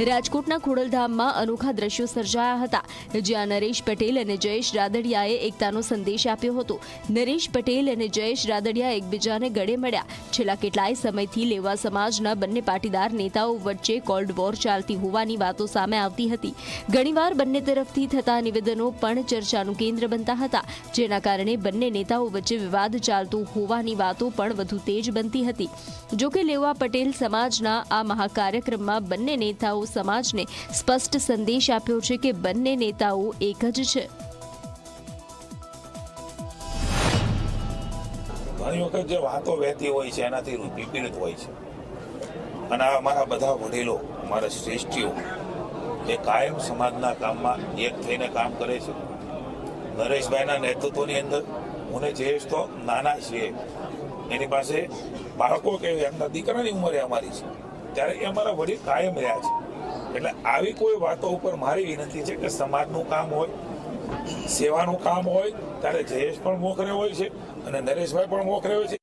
રાજકોટના ખોડલધામમાં અનોખા દ્રશ્યો સર્જાયા હતા. જ્યાં નરેશ પટેલ અને જયેશ રાદડિયાએ એકતાનો સંદેશ આપ્યો હતો. નરેશ પટેલ અને જયેશ રાદડિયા એકબીજાને ગળે મળ્યા. છેલ્લા કેટલાય સમયથી લેવા સમાજના બંને પાટીદાર નેતાઓ વચ્ચે કોલ્ડ વોર ચાલતી હોવાની વાતો સામે આવતી હતી. ઘણીવાર બંને તરફથી થતા નિવેદનો પણ ચર્ચાનું કેન્દ્ર બનતા હતા. જેના કારણે બંને નેતાઓ વચ્ચે વિવાદ ચાલતો હોવાની વાતો પણ વધુ તેજ બનતી હતી. જોકે લેવા પટેલ સમાજના આ મહાકાર્યક્રમમાં બંને નેતાઓ સમાજને સ્પષ્ટ સંદેશ આપ્યો છે કે બંને નેતાઓ એક જ છે. ઘણી વખત જે વાતો વહેતી હોય છે, એનાથી વિપરીત હોય છે. અને અમારા બધા વડીલો, અમારા શ્રેષ્ઠીઓ એ કાયમ સમાજના કામમાં એક થઈને કામ કરે છે. નરેશભાઈના નેતૃત્વની અંદર, હું જે તો નાના છીએ. એની પાસે બાળકો કે એમના દીકરાની ઉંમરે અમારી છે. ત્યારે એ અમારા વડીલ કાયમ રહ્યા છે. એટલે આવી કોઈ વાતો ઉપર મારી વિનંતી છે કે સમાજનું કામ હોય, સેવાનું કામ હોય, ત્યારે જયેશ પણ મોખરે હોય છે અને નરેશભાઈ પણ મોખરે હોય છે.